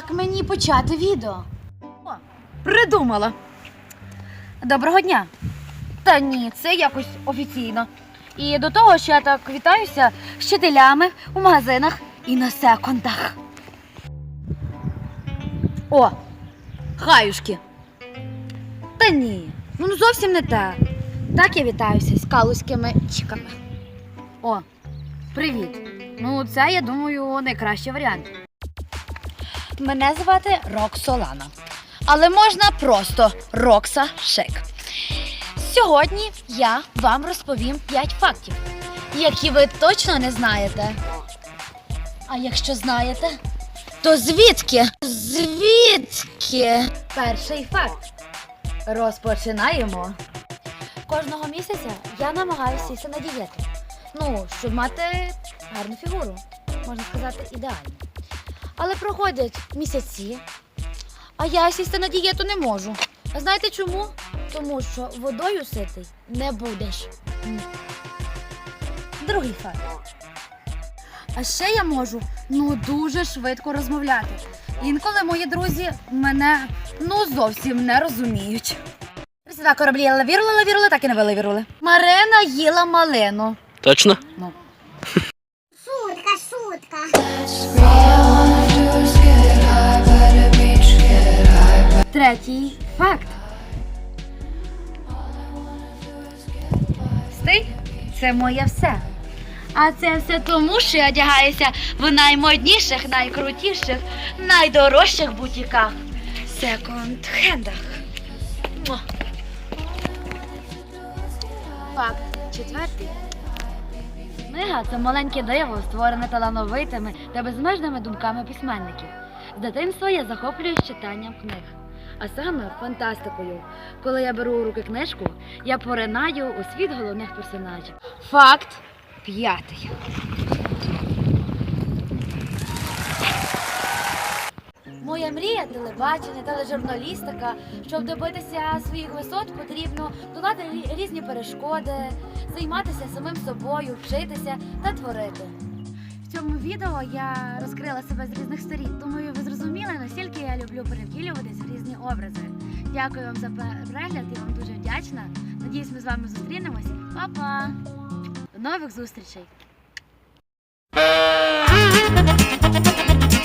Як мені почати відео? О, придумала. Доброго дня. Та ні, це якось офіційно. І до того, що я так вітаюся з вчителями у магазинах і на секундах. О, хаюшки. Та ні, ну зовсім не те. Так я вітаюся з калузькими чіками. О, привіт. Ну, це, я думаю, найкращий варіант. Мене звати Роксолана. Але можна просто Рокса Шик. Сьогодні я вам розповім 5 фактів, які ви точно не знаєте. А якщо знаєте, то звідки? Звідки? Перший факт. Розпочинаємо. Кожного місяця я намагаюся сісти на дієту. Ну, щоб мати гарну фігуру, можна сказати, ідеально. Але проходять місяці, а я сісти на дієту не можу. А знаєте чому? Тому що водою ситий не будеш. Другий факт. А ще я можу ну дуже швидко розмовляти. Інколи мої друзі мене ну зовсім не розуміють. Сюди кораблі лавірували, лавірували, так і не вилавірували. Марина їла малину. Точно? Ну. Шутка. Третій факт. Стиль це моє все. А це все тому, що я одягаюся в наймодніших, найкрутіших, найдорожчих бутіках. Секонд-хендах. Факт четвертий. Книга це маленьке диво, створене талановитими та безмежними думками письменників. З дитинства я захоплююсь читанням книг, а саме фантастикою. Коли я беру у руки книжку, я поринаю у світ головних персонажів. Факт п'ятий. Мрія телебачення, тележурналістика. Щоб добитися своїх висот, потрібно долати різні перешкоди, займатися самим собою, вчитися та творити. В цьому відео я розкрила себе з різних сторін. Думаю, ви зрозуміли, наскільки я люблю перевтілюватись в різні образи. Дякую вам за перегляд, я вам дуже вдячна. Надіюсь, ми з вами зустрінемось. Па-па! До нових зустрічей!